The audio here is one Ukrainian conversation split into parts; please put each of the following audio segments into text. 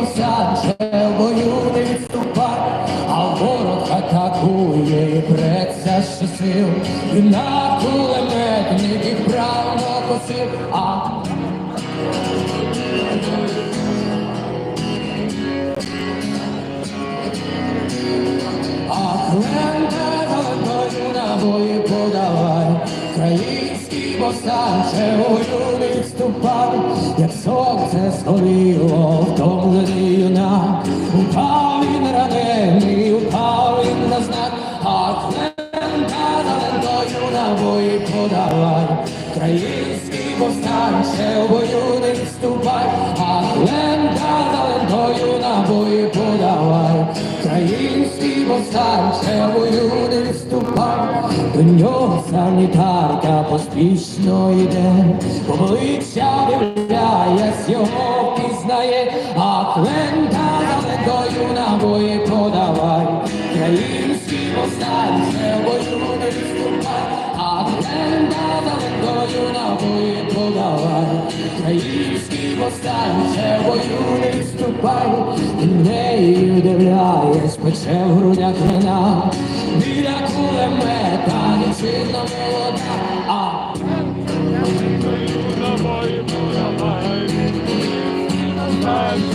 повстанче в бою не відступай, а ворог атакує і преться ще сил, і на кулеметників правно косив, а Ах, ленте золотою набої подавай, Український повстанче бою не відступай, юнак, упав він ранений, упав він на знак, Ах, лента золотою набої подавай, Український повстанче в бою не відступай, Ах, лента золотою набої подавай, Український повстанче в бою не відступай, до нього санітарка поспішно йде, обличчя дивляясь, його пізнає, а лента золотою набої подавай, Український повстанче в бою не відступай, а лента золотою набої подавай, Український повстанче в бою не відступай, і нею дивляєсь, пече в грудях вина, біля кулемета нічим молода, а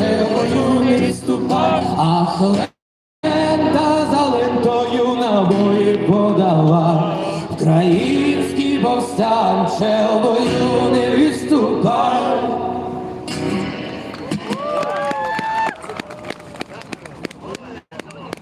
ще бою не відступай, а халета за лентою набої подала. Український повстан, ще не відступай.